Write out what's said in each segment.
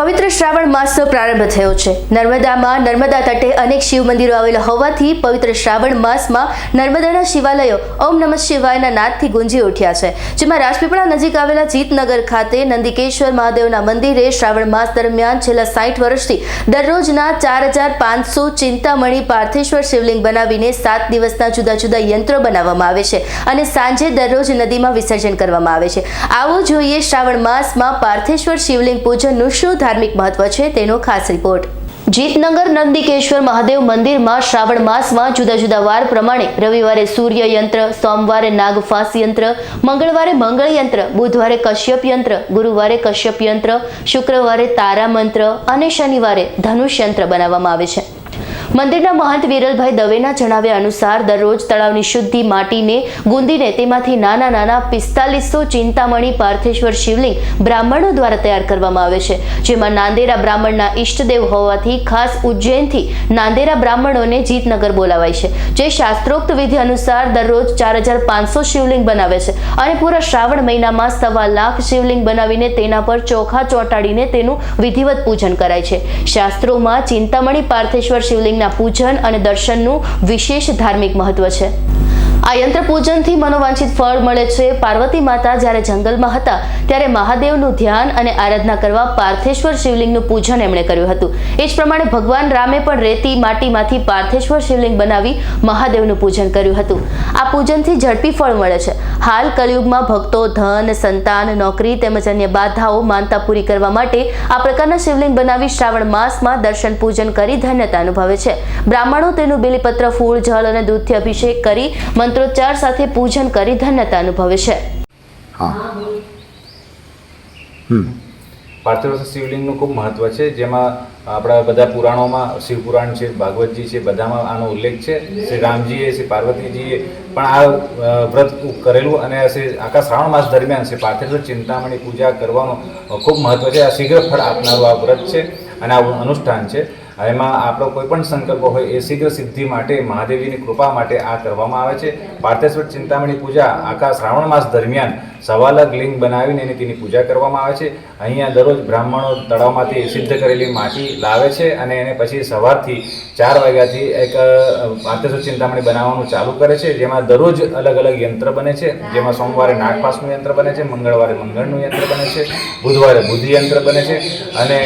પવિત્ર શ્રાવણ માસનો પ્રારંભ થયો છે. નર્મદામાં નર્મદા તટે અનેક શિવ મંદિરો આવેલા હોવાથી પવિત્ર શ્રાવણ માસમાં નર્મદાના શિવાલયો ઓમ નમઃ શિવાયના નાદથી ગુંજી ઉઠ્યા છે. જેમાં રાજપીપળા નજીક આવેલા જીતનગર ખાતે નંદિકેશ્વર મહાદેવના મંદિરે શ્રાવણ માસ દરમિયાન છેલ્લા સાઠ વર્ષથી દરરોજના ચાર હજાર પાંચસો ચિંતામણી પાર્થેશ્વર શિવલિંગ બનાવીને સાત દિવસના જુદા જુદા યંત્રો બનાવવામાં આવે છે અને સાંજે દરરોજ નદીમાં વિસર્જન કરવામાં આવે છે. આવો જોઈએ શ્રાવણ માસમાં પાર્થેશ્વર શિવલિંગ પૂજનનું શું ધાર્મિક મહત્વ છે તેનો ખાસ રિપોર્ટ. જીતનગર નંદિકેશ્વર મહાદેવ મંદિરમાં શ્રાવણ માસમાં જુદા જુદા વાર પ્રમાણે રવિવારે સૂર્ય યંત્ર, સોમવારે નાગફાંસ યંત્ર, મંગળવારે મંગળ યંત્ર, બુધવારે કશ્યપ યંત્ર, ગુરુવારે કશ્યપ યંત્ર, શુક્રવારે તારા મંત્ર અને શનિવારે ધનુષ યંત્ર બનાવવામાં આવે છે. મંદિરના મહંત વિરલભાઈ દવેના જણાવ્યા અનુસાર, દરરોજ તળાવની શુદ્ધિ માટીને ગુંદીને તેમાંથી નાના નાના પિસ્તાલીસો ચિંતામણી પાર્થેશ્વર શિવલિંગ બ્રાહ્મણો દ્વારા તૈયાર કરવામાં આવે છે. જેમાં નાંદેરા બ્રાહ્મણના ઈષ્ટદેવ હોવાથી ખાસ ઉજ્જૈનથી નાંદેરા બ્રાહ્મણોને જીતનગર બોલાવાય છે. જે શાસ્ત્રોક્ત વિધિ અનુસાર દરરોજ ચાર હજાર પાંચસો શિવલિંગ બનાવે છે અને પૂરા શ્રાવણ મહિનામાં સવા લાખ શિવલિંગ બનાવીને તેના પર ચોખા ચોંટાડીને તેનું વિધિવત પૂજન કરાય છે. શાસ્ત્રોમાં ચિંતામણી પાર્થેશ્વર શિવલિંગના પૂજન અને દર્શનનું વિશેષ ધાર્મિક મહત્વ છે. આ યંત્ર પૂજનથી મનોવાંછિત ફળ મળે છે. પાર્વતી માતા જ્યારે જંગલમાં હતા, ત્યારે મહાદેવનું ધ્યાન અને આરાધના કરવા પાર્થેશ્વર શિવલિંગનું પૂજન એમણે કર્યું હતું. એ જ પ્રમાણે ભગવાન રામે પણ રેતી માટીમાંથી પાર્થેશ્વર શિવલિંગ બનાવી મહાદેવનું પૂજન કર્યું હતું. આ પૂજનથી ઝડપી ફળ મળે છે. હાલ કલયુગમાં ભક્તો, ધન, સંતાન, નોકરી તેમજ અન્ય બાધાઓ માનતા પૂરી કરવા માટે આ પ્રકારના શિવલિંગ બનાવી શ્રાવણ માસમાં દર્શન પૂજન કરી ધન્યતા અનુભવે છે. બ્રાહ્મણો તેનું બિલીપત્ર, ફૂલ, જળ અને દૂધથી અભિષેક કરી મંત્રોચ્ચાર સાથે પૂજન કરી ધન્યતા અનુભવે છે. હા. પાર્થિવ શિવલિંગનું ખૂબ મહત્વ છે જેમાં આપણા બધા પુરાણોમાં શિવપુરાણ છે ભાગવતજી છે બધામાં આનો ઉલ્લેખ છે. શ્રી રામજીએ શ્રી પાર્વતીજીએ પણ આ વ્રત કરેલું અને શ્રી આખા શ્રાવણ માસ દરમિયાન શ્રી પાર્થેશ્વર ચિંતામણી પૂજા કરવાનું ખૂબ મહત્વ છે. આ શીઘ્ર ફળ આપનારું આ વ્રત છે અને આ અનુષ્ઠાન છે. એમાં આપણો કોઈ પણ સંકલ્પ હોય એ શીઘ્ર સિદ્ધિ માટે મહાદેવીની કૃપા માટે આ કરવામાં આવે છે. પાર્થેશ્વર ચિંતામણી પૂજા આખા શ્રાવણ માસ દરમિયાન સવાલક લિંગ બનાવીને એની તેની પૂજા કરવામાં આવે છે. અહીંયા દરરોજ બ્રાહ્મણો તળાવમાંથી સિદ્ધ કરેલી માટી લાવે છે અને એને પછી સવારથી ચાર વાગ્યાથી એક પાર્થેશ્વર ચિંતામણી બનાવવાનું ચાલુ કરે છે. જેમાં દરરોજ અલગ અલગ યંત્ર બને છે. જેમાં સોમવારે નાગપાસનું યંત્ર બને છે, મંગળવારે મંગળનું યંત્ર બને છે, બુધવારે બુદ્ધિ યંત્ર બને છે અને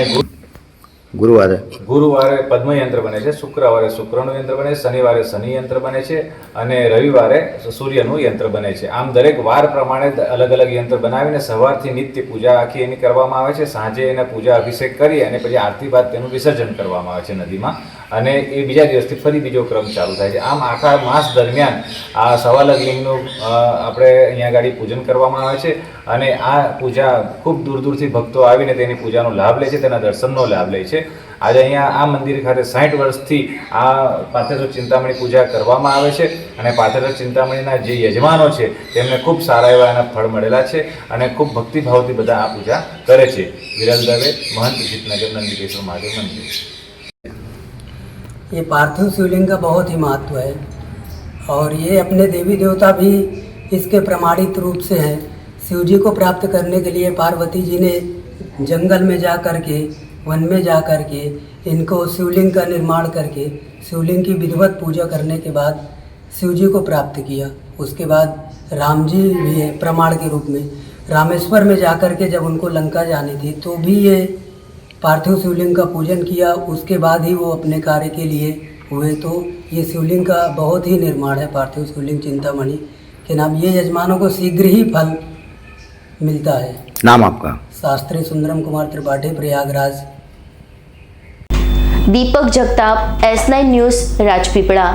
ગુરુવારે. ગુરુવારે પદ્મયંત્ર બને છે, શુક્રવારે શુક્રનું યંત્ર બને શનિવારે શનિ યંત્ર બને છે અને રવિવારે સૂર્યનું યંત્ર બને છે. આમ દરેક વાર પ્રમાણે અલગ અલગ યંત્ર બનાવીને સવારથી નિત્ય પૂજા આખી એની કરવામાં આવે છે. સાંજે એને પૂજા અભિષેક કરી અને પછી આરતી બાદ તેનું વિસર્જન કરવામાં આવે છે નદીમાં. અને એ બીજા દિવસથી ફરી બીજો ક્રમ ચાલુ થાય છે. આમ આખા માસ દરમિયાન આ સવા લગ્નનું આપણે અહીંયા આગળ પૂજન કરવામાં આવે છે અને આ પૂજા ખૂબ દૂર દૂરથી ભક્તો આવીને તેની પૂજાનો લાભ લે છે, તેના દર્શનનો લાભ લે છે. આજે અહીંયા આ મંદિર ખાતે સાઠ વર્ષથી આ પાથેસર ચિંતામણી પૂજા કરવામાં આવે છે અને પાથેસર ચિંતામણીના જે યજમાનો છે તેમને ખૂબ સારા એવા એના ફળ મળેલા છે અને ખૂબ ભક્તિભાવથી બધા આ પૂજા કરે છે. વિરલ દવે, મહંત જીતનગર નંદિકેશ્વર, મહાદેવ મંદિર ये पार्थिव शिवलिंग का बहुत ही महत्व है। और ये अपने देवी देवता भी इसके प्रमाणित रूप से हैं। शिव जी को प्राप्त करने के लिए पार्वती जी ने जंगल में जा कर के, वन में जा कर के, इनको शिवलिंग का निर्माण करके, शिवलिंग की विधिवत पूजा करने के बाद शिव जी को प्राप्त किया। उसके बाद राम जी भी है प्रमाण के रूप में। रामेश्वर में जा कर के जब उनको लंका जानी थी तो भी ये पार्थिव शिवलिंग का पूजन किया उसके बाद ही वो अपने कार्य के लिए हुए तो ये शिवलिंग का बहुत ही निर्माण है पार्थिव शिवलिंग चिंतामणि के नाम ये यजमानों को शीघ्र ही फल मिलता है नाम आपका Shastri Sundaram Kumar Tripathi Prayagraj Deepak Jagtap S nine news Rajpipla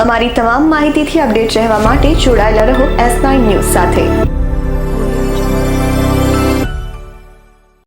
અમારી તમામ માહિતીથી અપડેટ રહેવા માટે જોડાયેલા રહો એસ નાઇન ન્યૂઝ સાથે